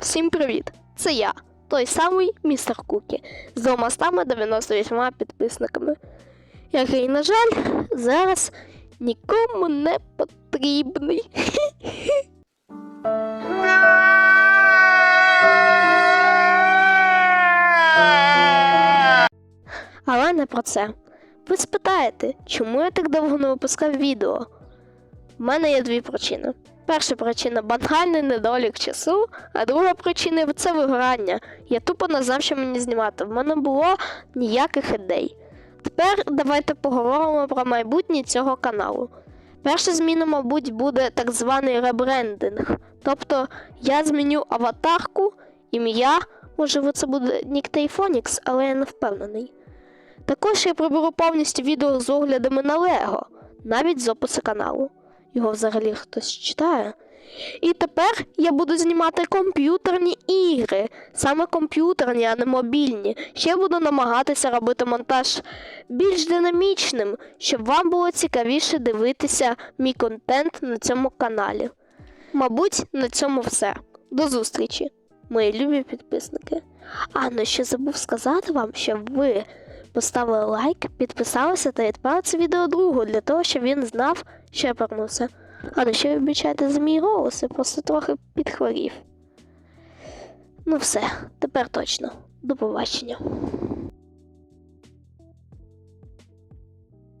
Всім привіт! Це я, той самий містер Кукі, з 298 підписниками, який, на жаль, зараз нікому не потрібний. Але не про це. Ви спитаєте, чому я так довго не випускав відео? У мене є дві причини. Перша причина банальний недолік часу, а друга причина це вигорання. Я тупо не знав, що мені знімати. В мене було ніяких ідей. Тепер давайте поговоримо про майбутнє цього каналу. Перша зміна, мабуть, буде так званий ребрендинг. Тобто я зміню аватарку, ім'я, можливо, це буде Ніктей Фонікс, але я не впевнений. Також я приберу повністю відео з оглядами на Лего, навіть з опису каналу. Його взагалі хтось читає. І тепер я буду знімати комп'ютерні ігри, саме комп'ютерні, а не мобільні. Ще буду намагатися робити монтаж більш динамічним, щоб вам було цікавіше дивитися мій контент на цьому каналі. Мабуть, на цьому все. До зустрічі, мої любі підписники. А ну ще забув сказати вам, щоб ви поставили лайк, підписалися та відправили це відео другу для того, щоб він знав, я повернувся. А ну ще вибачайте за мій голос, я просто трохи підхворів. Ну все, тепер точно. До побачення.